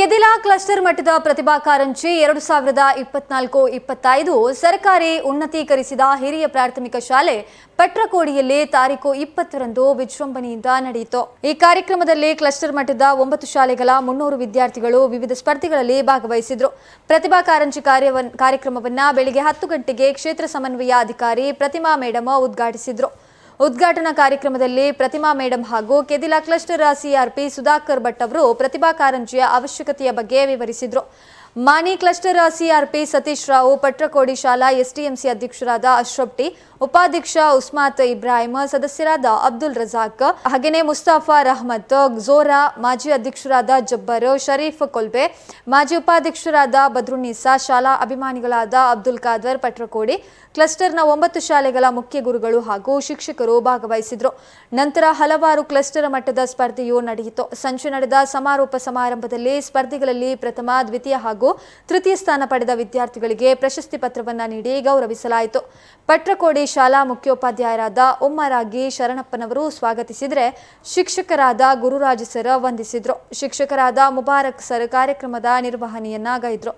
ಕೆದಿಲಾ cluster ಮಟ್ಟದ ಪ್ರತಿಭಾ ಕಾರಂಜಿ ಎರಡು ಸಾವಿರದ ಇಪ್ಪತ್ನಾಲ್ಕು ಇಪ್ಪತ್ತೈದು ಸರ್ಕಾರಿ ಉನ್ನತೀಕರಿಸಿದ ಹಿರಿಯ ಪ್ರಾಥಮಿಕ ಶಾಲೆ ಪಟ್ರಕೋಡಿಯಲ್ಲಿ ತಾರೀಕು ಇಪ್ಪತ್ತರಂದು ವಿಜೃಂಭಣೆಯಿಂದ ನಡೆಯಿತು. ಈ ಕಾರ್ಯಕ್ರಮದಲ್ಲಿ ಕ್ಲಸ್ಟರ್ ಮಟ್ಟದ ಒಂಬತ್ತು ಶಾಲೆಗಳ ಮುನ್ನೂರು ವಿದ್ಯಾರ್ಥಿಗಳು ವಿವಿಧ ಸ್ಪರ್ಧೆಗಳಲ್ಲಿ ಭಾಗವಹಿಸಿದ್ರು. ಪ್ರತಿಭಾ ಕಾರಂಜಿ ಕಾರ್ಯಕ್ರಮವನ್ನು ಬೆಳಿಗ್ಗೆ ಹತ್ತು ಗಂಟೆಗೆ ಕ್ಷೇತ್ರ ಸಮನ್ವಯ ಅಧಿಕಾರಿ ಪ್ರತಿಮಾ ಮೇಡಮ್ ಉದ್ಘಾಟಿಸಿದ್ರು. ಉದ್ಘಾಟನಾ ಕಾರ್ಯಕ್ರಮದಲ್ಲಿ ಪ್ರತಿಮಾ ಮೇಡಂ ಹಾಗೂ ಕೆದಿಲಾ ಕ್ಲಸ್ಟರ್ ಸಿಆರ್ಪಿ ಸುಧಾಕರ್ ಭಟ್ ಅವರು ಪ್ರತಿಭಾ ಕಾರಂಜಿಯ ಅವಶ್ಯಕತೆಯ ಬಗ್ಗೆ ವಿವರಿಸಿದರು. ಮಾಣಿ ಕ್ಲಸ್ಟರ್ ಸಿಆರ್ಪಿ ಸತೀಶ್ ರಾವ್ ಪಟ್ರಕೋಡಿ ಶಾಲಾ ಎಸ್ಟಿಎಂಸಿ ಅಧ್ಯಕ್ಷರಾದ ಅಶ್ರಫ್ ಟಿ, ಉಪಾಧ್ಯಕ್ಷ ಉಸ್ಮಾತ್ ಇಬ್ರಾಹಿಂ, ಸದಸ್ಯರಾದ ಅಬ್ದುಲ್ ರಜಾಕ್ ಹಾಗೆಯೇ ಮುಸ್ತಾಫಾ ರಹಮತ್, ಝೋರಾ, ಮಾಜಿ ಅಧ್ಯಕ್ಷರಾದ ಜಬ್ಬರ್, ಶರೀಫ್ ಕೊಲ್ಬೆ ಮಾಜಿ ಉಪಾಧ್ಯಕ್ಷರಾದ ಬದ್ರುನ್ನೀಸಾ ಶಾಲಾ ಅಭಿಮಾನಿಗಳಾದ ಅಬ್ದುಲ್ ಖಾದರ್ ಪಟ್ರಕೋಡಿ ಕ್ಲಸ್ಟರ್ನ ಒಂಬತ್ತು ಶಾಲೆಗಳ ಮುಖ್ಯ ಗುರುಗಳು ಹಾಗೂ ಶಿಕ್ಷಕರು ಭಾಗವಹಿಸಿದರು. ನಂತರ ಹಲವಾರು ಕ್ಲಸ್ಟರ್ ಮಟ್ಟದ ಸ್ಪರ್ಧೆಯು ನಡೆಯಿತು. ಸಂಜೆ ನಡೆದ ಸಮಾರೋಪ ಸಮಾರಂಭದಲ್ಲಿ ಸ್ಪರ್ಧೆಗಳಲ್ಲಿ ಪ್ರಥಮ, ದ್ವಿತೀಯ ಹಾಗೂ ತೃತೀಯ ಸ್ಥಾನ ಪಡೆದ ವಿದ್ಯಾರ್ಥಿಗಳಿಗೆ ಪ್ರಶಸ್ತಿ ಪತ್ರವನ್ನು ನೀಡಿ ಗೌರವಿಸಲಾಯಿತು. ಪಟ್ರಕೋಡಿ ಶಾಲಾ ಮುಖ್ಯೋಪಾಧ್ಯಾಯರಾದ ಉಮ್ಮರಾಗಿ ಶರಣಪ್ಪನವರು ಸ್ವಾಗತಿಸಿದರೆ ಶಿಕ್ಷಕರಾದ ಗುರುರಾಜ ಸರ್ ವಂದಿಸಿದ್ರು. ಶಿಕ್ಷಕರಾದ ಮುಬಾರಕ್ ಸರ್ ಕಾರ್ಯಕ್ರಮದ ನಿರ್ವಹಣೆಯನ್ನ ಗೈದ್ರು.